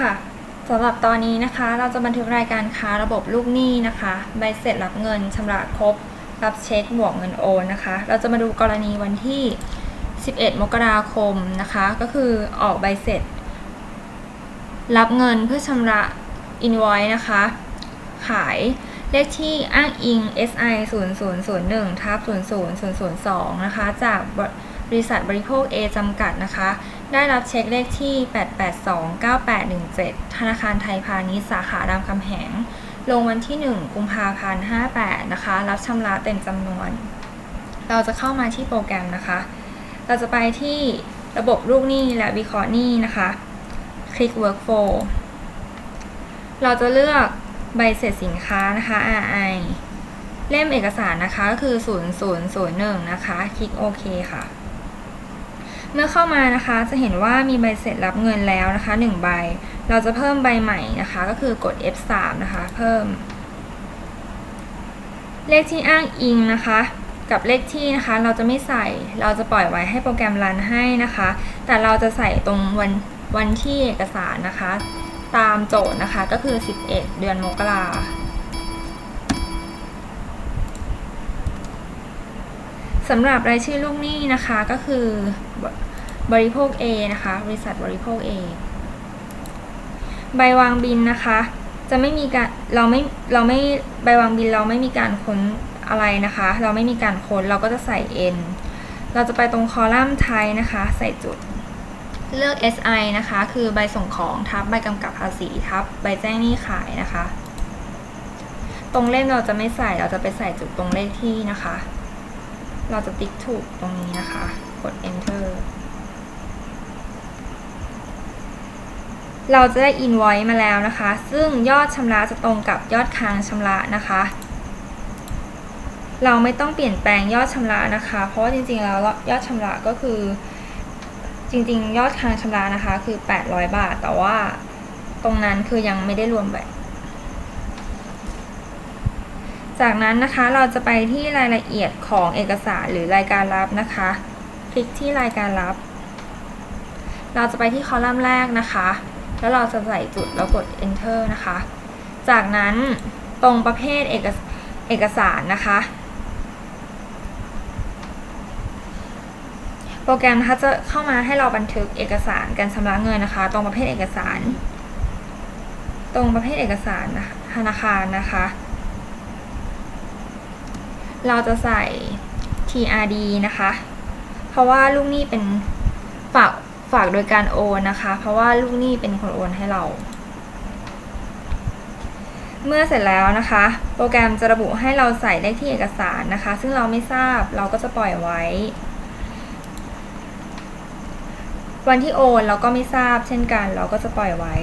ค่ะสำหรับตอนนี้นะคะ เราจะบันทึกรายการค้าระบบลูกหนี้นะคะ ใบเสร็จรับเงินชำระครบ รับเช็คบวกเงินโอนนะคะ เราจะมาดูกรณีวันที่ 11 มกราคมนะคะ ก็คือออกใบเสร็จ รับเงินเพื่อชำระ invoice นะคะ ขายเลขที่อ้างอิง SI 0001ทับ00002นะคะ จากบริษัทบริโภค A จำกัดนะคะ ได้รับเช็คเลขที่ 8829817 ธนาคารไทยพาณิชย์สาขารามคำแหง ลงวันที่ 1 กุมภาพันธ์ 58 นะคะ รับชำระเต็มจำนวน เราจะเข้ามาที่โปรแกรมนะคะ เราจะไปที่ระบบลูกหนี้และวิเคราะห์หนี้นะคะ คลิก workflow เราจะเลือกใบเสร็จสินค้านะคะ RI เล่มเอกสารนะคะก็คือ 0001 นะคะ คลิกโอเคค่ะ เมื่อเข้ามานะคะจะเห็นว่ามีใบเสร็จรับเงินแล้วนะคะ 1 ใบ เราจะเพิ่มใบใหม่นะคะ ก็คือกด F3 นะคะ เพิ่ม เลขที่อ้างอิงนะคะกับเลขที่นะคะเราจะไม่ใส่เราจะปล่อยไว้ให้โปรแกรมรันให้นะคะ แต่เราจะใส่ตรงวันวันที่เอกสารนะคะ ตามโจทย์นะคะก็คือ 11 เดือนมกราสำหรับรายชื่อลูกหนี้นะคะก็คือ บริโภค A นะคะ บริษัทบริโภค A ใบวางบินนะคะ จะไม่มีการเราไม่เราไม่ใบวางบินเราไม่มีการค้นอะไรนะคะ เราไม่มีการค้นเราก็จะใส่ N เราจะไปตรงคอลัมน์ไทยนะคะ ใส่จุด เลือก SI นะคะ คือใบส่งของทับใบกำกับภาษีทับใบแจ้งหนี้ขายนะคะ ตรงเล่มเราจะไม่ใส่เราจะไปใส่จุดตรงเลขที่นะคะ เราจะติ๊กถูกตรงนี้นะคะ ด enter เราจะได้ invoice มาแล้วนะคะ ซึ่งยอดชำระจะตรงกับยอดค้างชำระนะคะ เราไม่ต้องเปลี่ยนแปลงยอดชำระนะคะ เพราะว่าจริงๆแล้วยอดชำระก็คือ จริงๆ ยอดค้างชำระนะคะ คือ 800 บาท แต่ว่าตรงนั้นคือยังไม่ได้รวมแบบจากนั้นนะคะเราจะไปที่รายละเอียดของเอกสารหรือรายการรับนะคะ ลิกที่รายการรับ เราจะไปที่คอลัมน์แรกนะคะ แล้วเราจะใส่จุดแล้วกด enter นะคะ จากนั้นตรงประเภทเอกเอกสารนะคะ โปรแกรมนะคะจะเข้ามาให้เราบันทึกเอกสารการชำระเงินนะคะ ตรงประเภทเอกสาร ตรงประเภทเอกสารธนาคารนะคะ เราจะใส่ TRD นะคะ ราะว่าลูกหนี้เป็นฝากฝากโดยการโอนนะคะ เพราะว่าลูกหนี้เป็นคนโอนให้เรา เมื่อเสร็จแล้วนะคะ โปรแกรมจะระบุให้เราใส่เลขที่เอกสารนะคะ ซึ่งเราไม่ทราบเราก็จะปล่อยไว้ วันที่โอนเราก็ไม่ทราบ เช่นกัน เราก็จะปล่อยไว้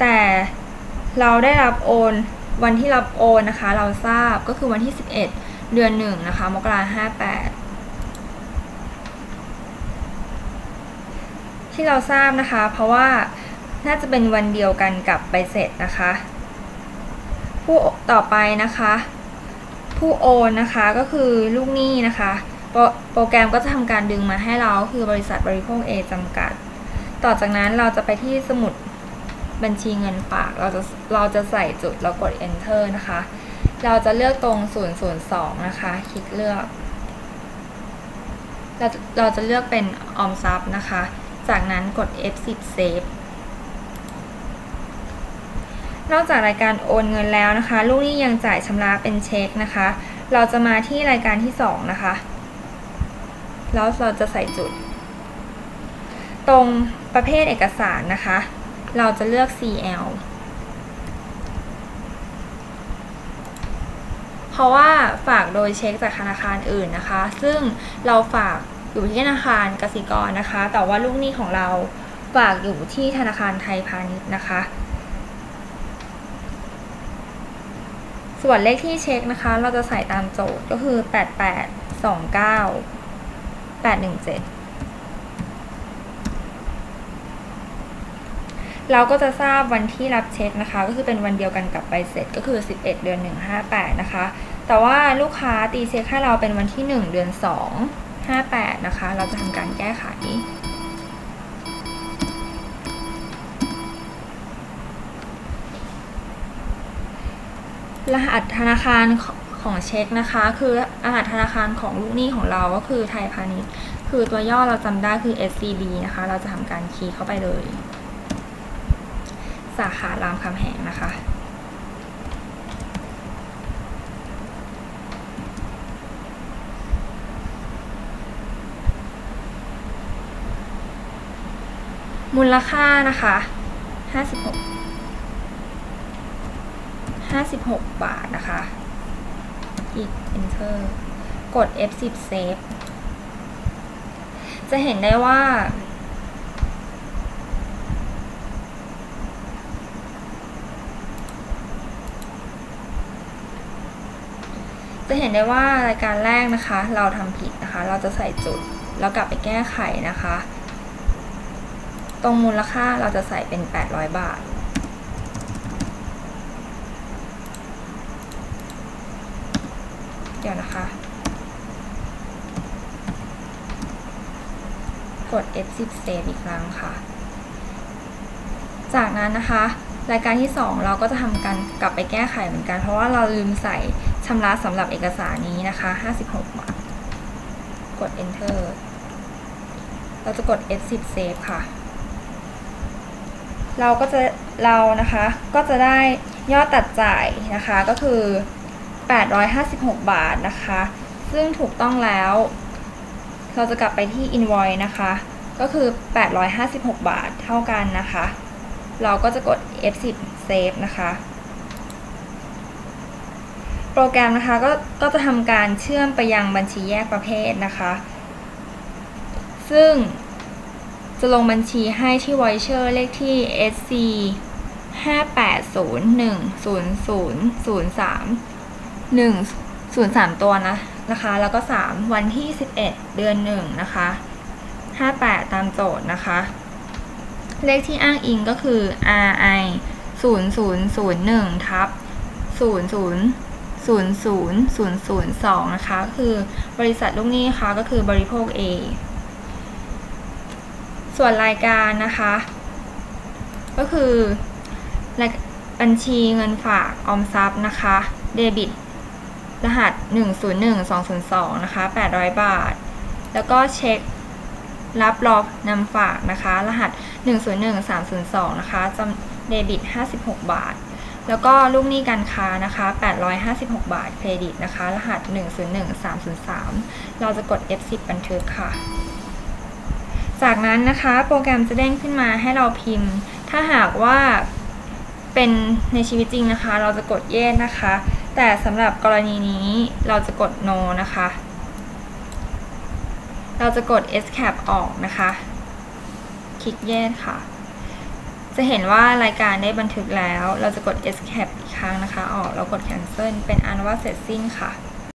แต่เราได้รับโอนวันที่รับโอนนะคะ เราทราบก็คือวันที่ 11 เดือนหนึ่งนะคะมกราห้าแปด ที่เราทราบนะคะ เพราะว่าน่าจะเป็นวันเดียวกันกับใบเสร็จนะคะ ผู้ต่อไปนะคะ ผู้โอนนะคะก็คือลูกหนี้นะคะโปรแกรมก็จะทำการดึงมาให้เราคือบริษัทบริโภค A จำกัด ต่อจากนั้นเราจะไปที่สมุดบัญชีเงินฝาก เราจะเราจะใส่จุดแล้วกด enter นะคะ เราจะเลือกตรง 002 นะคะ คลิกเลือก เราเราจะเลือกเป็นออมทรัพย์นะคะ จากนั้นกด F10 save นอกจากรายการโอนเงินแล้วนะคะ ลูกหนี้ยังจ่ายชำระเป็นเช็คนะคะ เราจะมาที่รายการที่ 2 นะคะ แล้วเราจะใส่จุด ตรงประเภทเอกสารนะคะ เราจะเลือก CL เพราะว่าฝากโดยเช็คจากธนาคารอื่นนะคะ ซึ่งเราฝาก อยู่ที่ธนาคารกสิกรนะคะ แต่ว่าลูกหนี้ของเราฝากอยู่ที่ธนาคารไทยพาณิชย์นะคะ ส่วนเลขที่เช็คนะคะ เราจะใส่ตามโจทย์ก็คือ 8829 817 เราก็จะทราบวันที่รับเช็คนะคะ ก็คือเป็นวันเดียวกันกับใบเสร็จก็คือ 11 เดือน 158 นะคะ แต่ว่าลูกค้าตีเช็คให้เราเป็นวันที่ 1 เดือน 2 58 นะคะ เราจะทำการแก้ไข รหัสธนาคารของเช็คนะคะ คือรหัสธนาคารของลูกหนี้ของเราก็คือไทยพาณิชย์คือตัวย่อเราจำได้คือ SCB นะคะ เราจะทำการคีย์เข้าไปเลย สาขารามคำแหงนะคะ มูลค่านะคะ56 56 บาทนะคะอีก enter กด F10 save จะเห็นได้ว่า จะเห็นได้ว่ารายการแรกนะคะ เราทำผิดนะคะ เราจะใส่จุด แล้วกลับไปแก้ไขนะคะ ตรงมูลค่าเราจะใส่เป็น 800 บาท เดี๋ยวนะคะ กด F10 save อีกครั้งค่ะ จากนั้นนะคะ รายการที่ 2 เราก็จะทำการกลับไปแก้ไขเหมือนกัน เพราะว่าเราลืมใส่ชำระสำหรับเอกสารนี้นะคะ 56 บาท กด enter เราจะกด F10 save ค่ะ เราก็จะเรานะคะก็จะได้ยอดตัดจ่ายนะคะก็คือ 856 บาทนะคะ ซึ่งถูกต้องแล้ว เราจะกลับไปที่ invoice นะคะ ก็คือ 856 บาทเท่ากันนะคะ เราก็จะกด F10 save นะคะ โปรแกรมนะคะก็ก็จะทำการเชื่อมไปยังบัญชีแยกประเภทนะคะ ซึ่ง จะลงบัญชีให้ที่ voucher เลขที่ SC 58010003 103 ตัวนะนะคะ แล้วก็ 3 วันที่ 11 เดือน 1 นะคะ 58 ตามโจทย์นะคะ เลขที่อ้างอิงก็คือ RI 0001ทับ00 00002 นะคะ คือบริษัทลูกหนี้ค่ะก็คือบริโภค A ส่วนรายการนะคะ ก็คือบัญชีเงินฝากออมทรัพย์นะคะ เดบิต รหัส 101202 นะคะ 800 บาท แล้วก็เช็ครับรองนำฝากนะคะ รหัส 101302 นะคะจำเดบิต 56 บาท แล้วก็ลูกหนี้การค้านะคะ 856 บาท เครดิตนะคะ รหัส 101303 เราจะกด F10 บันทึกค่ะ จากนั้นนะคะโปรแกรมจะเด้งขึ้นมาให้เราพิมพ์ ถ้าหากว่าเป็นในชีวิตจริงนะคะ เราจะกด yes นะคะ แต่สำหรับกรณีนี้เราจะกด no นะคะ เราจะกด escape ออกนะคะ คลิก yes ค่ะ จะเห็นว่ารายการได้บันทึกแล้ว เราจะกด escape อีกครั้งนะคะ ออกแล้วกด cancel เป็นอันว่าเสร็จสิ้นค่ะ